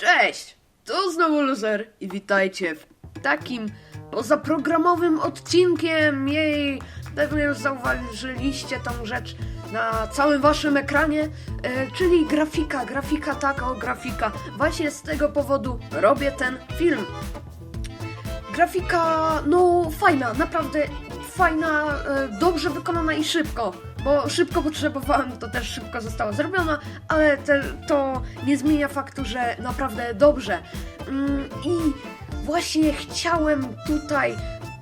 Cześć! To znowu Loser i witajcie w takim pozaprogramowym odcinkiem jej. Pewnie już zauważyliście tą rzecz na całym waszym ekranie, e, czyli grafika, grafika taka, o grafika. Właśnie z tego powodu robię ten film. Grafika, no fajna, naprawdę fajna, e, dobrze wykonana i szybko. Bo szybko potrzebowałem, to też szybko zostało zrobione, ale te, to nie zmienia faktu, że naprawdę dobrze. Mm, I właśnie chciałem tutaj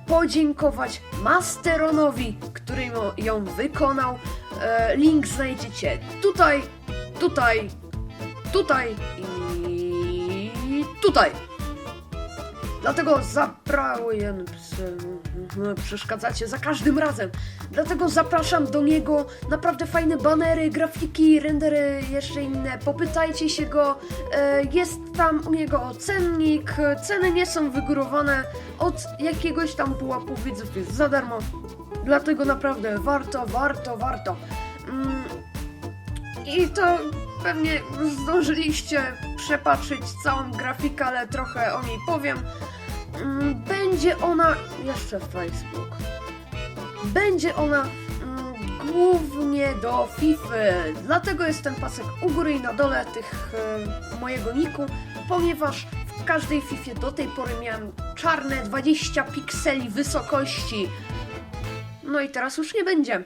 podziękować Masteronowi, który ją wykonał. E, Link znajdziecie tutaj, tutaj, tutaj i tutaj. Dlatego zabrałem. Przeszkadzacie za każdym razem. Dlatego zapraszam do niego. Naprawdę fajne banery, grafiki, rendery, jeszcze inne. Popytajcie się go. E, Jest tam u niego cennik. Ceny nie są wygórowane. Od jakiegoś tam pułapu widzów jest za darmo. Dlatego naprawdę warto, warto, warto. Mm, i to pewnie zdążyliście przepatrzyć całą grafikę, ale trochę o niej powiem. Mm, Będzie ona. Jeszcze Facebook. Będzie ona mm, głównie do FIFA. Dlatego jest ten pasek u góry i na dole tych e, mojego niku, ponieważ w każdej FIFA do tej pory miałem czarne 20 pikseli wysokości. No i teraz już nie będzie.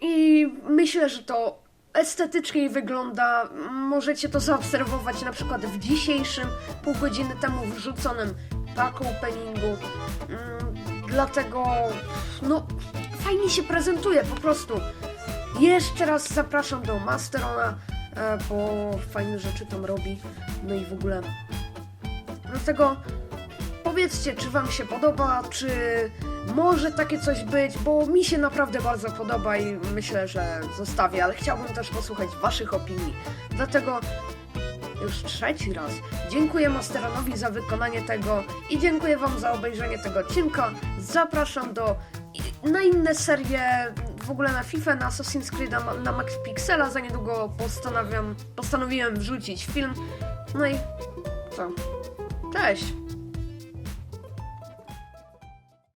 I myślę, że to estetycznie wygląda. Możecie to zaobserwować na przykład w dzisiejszym, pół godziny temu wrzuconym pack openingu. Mm, Dlatego, no, fajnie się prezentuje po prostu. Jeszcze raz zapraszam do Masterona, e, bo fajne rzeczy tam robi. No i w ogóle. Dlatego powiedzcie, czy Wam się podoba, czy może takie coś być, bo mi się naprawdę bardzo podoba i myślę, że zostawię, ale chciałbym też posłuchać Waszych opinii. Dlatego już trzeci raz dziękuję Masteronowi za wykonanie tego i dziękuję Wam za obejrzenie tego odcinka. Zapraszam do na inne serie, w ogóle na FIFA, na Assassin's Creed, na, na Max Pixela. Za niedługo postanowiłem wrzucić film. No i co? Cześć!